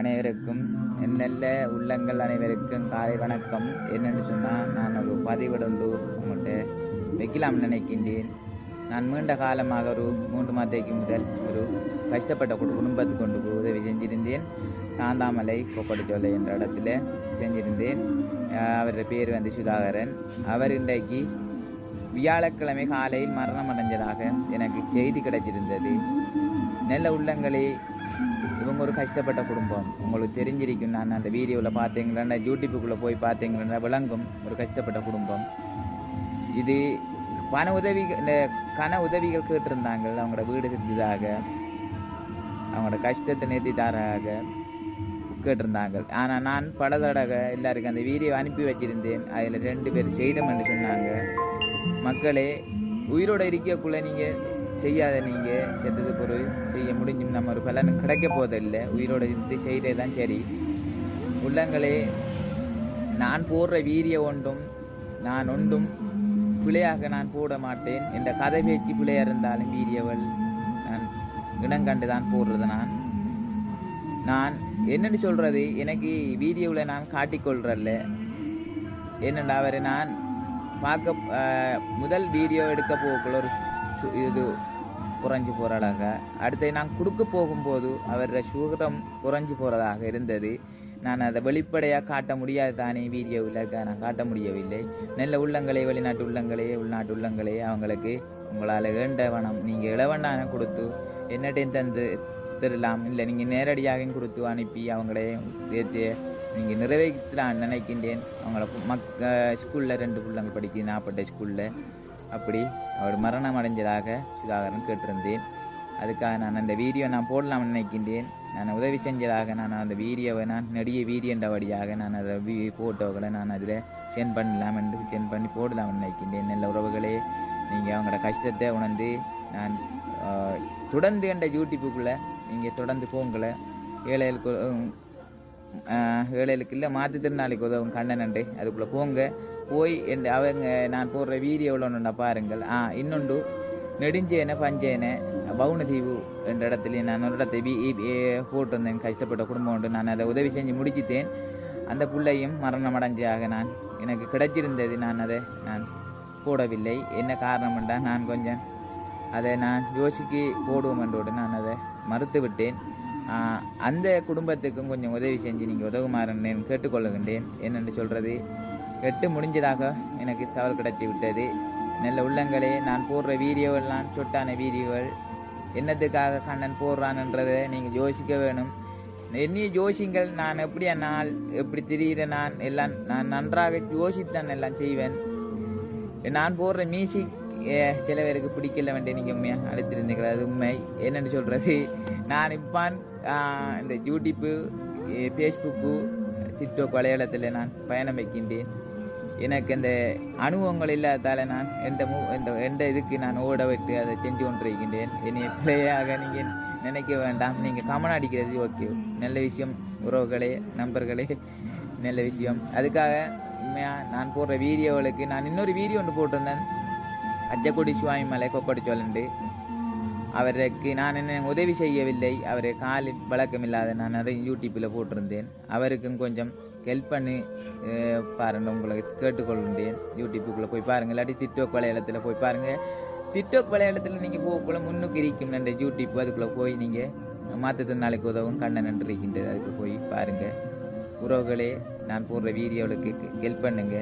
அனைவருக்கும் நல்ல உள்ளங்கள் அனைவருக்கும் காலை வணக்கம். என்னென்னு சொன்னால் நான் ஒரு பதிவிடொன்று உங்கள்கிட்ட வைக்கலாம் நினைக்கின்றேன். நான் நீண்ட காலமாக ஒரு மூன்று மாதைக்கு முதல் ஒரு கஷ்டப்பட்ட குடு- குடும்பத்துக்கு கொண்டு உதவி செஞ்சிருந்தேன். காந்தாமலை கொப்படச்சோலை என்ற இடத்துல செஞ்சிருந்தேன். அஹ் அவருடைய பேர் வந்து சுதாகரன். அவர் இன்றைக்கு வியாழக்கிழமை காலையில் மரணம் அடைஞ்சதாக எனக்கு செய்தி கிடைச்சிருந்தது. நல்ல உள்ளங்களே. இவங்க ஒரு கஷ்டப்பட்ட குடும்பம். உங்களுக்கு தெரிஞ்சிருக்கும். நான் அந்த வீடியோவில் பார்த்தீங்களா? யூடியூப்புக்குள்ளே போய் பார்த்தீங்கன்னா விளங்கும். ஒரு கஷ்டப்பட்ட குடும்பம். இது பண உதவி இந்த கன உதவிகள் கேட்டிருந்தாங்க அவங்களோட வீடு செஞ்சதாக. அவங்களோட கஷ்டத்தை நிறுத்தி தராக கேட்டிருந்தாங்க. ஆனால் நான் பல தடவை எல்லாருக்கும் அந்த வீடியோ அனுப்பி வச்சிருந்தேன். அதில் ரெண்டு பேர் செய்தோம்னு சொன்னாங்க. மக்களே உயிரோட இருக்கக்குள்ளே நீங்கள் செய்யாத நீங்கள் செத்தது பொருள் செய்ய முடிஞ்சும் நம்ம ஒரு பலன் கிடைக்க போதில்லை உயிரோட இருந்து செய்தே தான் சரி. உள்ளங்களே நான் போடுற வீரிய ஒன்றும் நான் ஒன்றும் பிழையாக நான் போட மாட்டேன். என்ற கதை பேச்சு பிழையாக இருந்தாலும் வீரியவள் நான் இனங்கண்டு தான் போடுறது நான். நான் என்னென்னு சொல்கிறது எனக்கு வீடியோவில் நான் காட்டிக்கொள்கிறல்ல என்னடா அவரை நான் பார்க்க முதல் வீடியோ எடுக்க போகக்குள்ள ஒரு இது குறைஞ்சி போகிறதாக அடுத்து நான் கொடுக்க போகும்போது அவரோட சுகரம் குறைஞ்சி போகிறதாக இருந்தது. நான் அதை வெளிப்படையாக காட்ட முடியாது தானே வீடியோவில் நான் காட்ட முடியவில்லை. நல்ல உள்ளங்களே வெளிநாட்டு உள்ளங்களே உள்நாட்டு உள்ளங்களே அவங்களுக்கு உங்களால் வேண்டவனம் நீங்கள் இளவண்டான கொடுத்து என்னட்டையும் தந்து தரலாம். இல்லை நீங்கள் நேரடியாக கொடுத்து அனுப்பி அவங்களே சேர்த்து நீங்கள் நிறைவேற்றலாம் நினைக்கின்றேன். அவங்கள பு- மக் ஸ்கூலில் ரெண்டு பிள்ளைங்க படிக்குது நாற்பட்ட ஸ்கூலில் அப்படி அவர் மரணம் அடைஞ்சதாக சுதாகரன் கேட்டிருந்தேன். அதுக்காக நான் அந்த வீடியோ நான் போடலாம்னு நினைக்கின்றேன். நான் உதவி செஞ்சதாக நான் அந்த வீடியோவை நான் நெடிய வீடியோன்றபடியாக நான் அதை வீ ஃபோட்டோக்களை நான் அதில் சென்ட் பண்ணலாம் என்று சென்ட் பண்ணி போடலாம்னு நினைக்கின்றேன். நல்ல உறவுகளே நீங்கள் அவங்களோட கஷ்டத்தை உணர்ந்து நான் தொடர்ந்து என்ற யூடியூப்புக்குள்ளே நீங்கள் தொடர்ந்து போங்கள ஏழைகளுக்கு ஏழைகளுக்கு இல்லை மாற்றுத்திறனாளிக்கு உதவும் கண்ணன் நண்டு அதுக்குள்ளே போங்க. போய் என் அவங்க நான் போடுற வீடியோவில் ஒன்று பாருங்கள். ஆ இன்னொன்று நெடுஞ்சேன பஞ்சேன பவுனதீவு என்ற இடத்துல நான் ஒரு இடத்தை போட்டிருந்தேன். கஷ்டப்பட்ட குடும்பம் உண்டு. நான் அதை உதவி செஞ்சு முடிச்சிட்டேன். அந்த பிள்ளையும் மரணம் அடைஞ்சாக நான் எனக்கு கிடைச்சிருந்தது. நான் அதை நான் போடவில்லை. என்ன காரணம் என்றால் நான் கொஞ்சம் அதை நான் யோசிக்கு போடுவோம் என்றோடு நான் அதை மறுத்து விட்டேன் அந்த குடும்பத்துக்கும் கொஞ்சம் உதவி செஞ்சு நீங்கள் உதவுமாறுன்னு கேட்டுக்கொள்ளுகின்றேன் என்னென்று சொல்கிறது எட்டு முடிஞ்சதாக எனக்கு தகவல் கிடைச்சி விட்டது நல்ல உள்ளங்களே நான் போடுற வீடியோவெல்லாம் சொட்டான வீடியோகள். என்னத்துக்காக கண்ணன் போடுறான்ன்றதை நீங்கள் யோசிக்க வேணும். என்னைய யோசிங்கள் நான் எப்படி நாள் எப்படி தெரிகிற நான் எல்லாம் நான் நன்றாக யோசித்தான் எல்லாம் செய்வேன். நான் போடுற மியூசிக் சில பேருக்கு பிடிக்கல வேண்டிய நீங்கள் உண்மையாக அழைத்திருந்தீங்களா அது உண்மை. என்னென்னு சொல்கிறது நான் இப்பான் இந்த யூடியூப்பு ஃபேஸ்புக்கு டிக்டாக் வலையளத்தில் நான் பயணம் வைக்கின்றேன் எனக்கு இந்த அனுபவங்கள் இல்லாதால நான் எந்த மூ எந்த எந்த இதுக்கு நான் ஓட விட்டு அதை செஞ்சு கொண்டிருக்கின்றேன். என்னை பிள்ளையாக நீங்கள் நினைக்க வேண்டாம். நீங்கள் கமன் அடிக்கிறது ஓகே. நல்ல விஷயம். உறவுகளே நண்பர்களே நல்ல விஷயம். அதுக்காக உண்மையாக நான் போடுற வீடியோகளுக்கு நான் இன்னொரு வீடியோ ஒன்று போட்டிருந்தேன். அச்சக்குடி சுவாமி மலை கொக்கடி சொல்லண்டு அவருக்கு நான் என்ன உதவி செய்யவில்லை. அவர் காலில் பழக்கம் இல்லாத நான் அதை யூடியூப்பில் போட்டிருந்தேன். அவருக்கும் கொஞ்சம் ஹெல்ப் பண்ணி பாருங்கள் பாருங்க கேட்டுக்கொள்கின்றேன் யூடியூப்புக்குள்ளே போய் பாருங்கள் இல்லாட்டி டிக்டாக் வலையளத்தில் போய் பாருங்கள் டிக்டாக் வலையளத்தில் நீங்கள் போகக்குள்ள முன்னுக்கு இருக்கும் என்ற யூடியூப் அதுக்குள்ளே போய் நீங்கள் மாற்றுத்திறனாளிக்கு உதவும். கண்ணன் என்று இருக்கின்றது. அதுக்கு போய் பாருங்கள் உறவுகளே நான் போடுற வீடியோவுக்கு ஹெல்ப் பண்ணுங்க.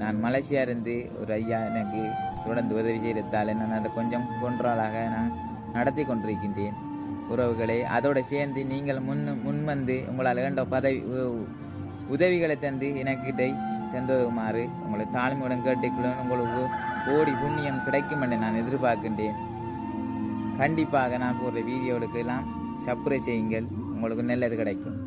நான் மலேசியா இருந்து ஒரு ஐயா எனக்கு தொடர்ந்து உதவி செய்ததால் நான் அதை கொஞ்சம் கொன்றாளாக நான் நடத்தி கொண்டிருக்கின்றேன் உறவுகளே அதோடு சேர்ந்து நீங்கள் முன் முன்வந்து உங்களால் வேண்ட பதவி உ- உதவிகளை தந்து எனக்கிட்டை தந்துமாறு உங்களை தாழ்மையுடன் கேட்டுக்கொள்ள உங்களுக்கு கோடி புண்ணியம் கிடைக்கும் என்று நான் எதிர்பார்க்கின்றேன். கண்டிப்பாக நான் போடுற வீடியோவுக்கு எல்லாம் சப்ரை செய்யுங்கள். உங்களுக்கு நல்லது கிடைக்கும்.